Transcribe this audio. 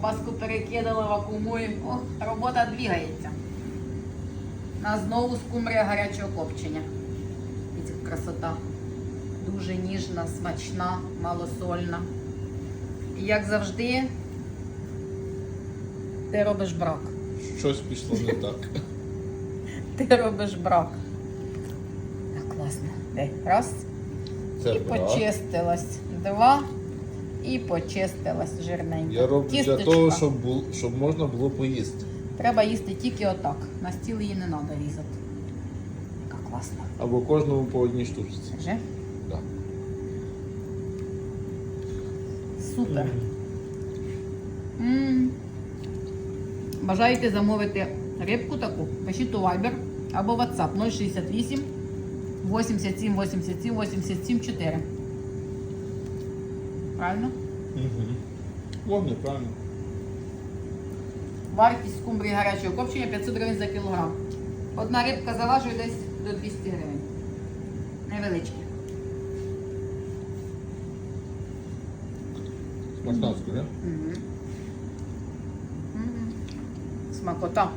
ковбаску перекидала, вакуумуємо. О, робота двигається. У нас знову скумбрія гарячого копчення. Дивіться, красота. Дуже ніжна, смачна, малосольна. І як завжди, ти робиш брак. Щось пішло не так. Ти робиш брак. Так, класно. Раз. Це і брак. почистилась. Два. І почистилась жирненько. Я роблю для того, щоб, бу- щоб можна було поїсти. Треба їсти тільки отак. На стіл її не треба різати. Яка класна. Або кожному по одній штучці. Вже? Да. Супер. М. Бажаєте замовити рибку таку? Пишіть у Viber або WhatsApp 068 87 87 87 4. Правильно? Угу. Вовне, правильно. Вартість скумбрії гарячого копчення 500 гривень за кілограм. Одна рибка заважує десь до 200 гривень. Невеличкі. Скажи. Мгм. Мгм. Смакота.